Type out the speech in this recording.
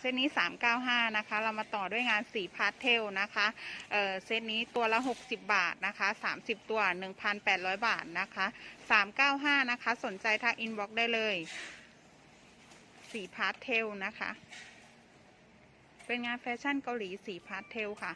เซตนี้ 395 นะคะ เรามาต่อด้วยงานสีพาสเทลนะคะเอ่อเซตนี้ตัวละ 60 บาทนะคะ 30 ตัว 1,800 บาทนะคะ 395 นะคะ สนใจทักอินบ็อกได้เลย สีพาสเทลนะคะ เป็นงานแฟชั่นเกาหลีสีพาสเทลค่ะ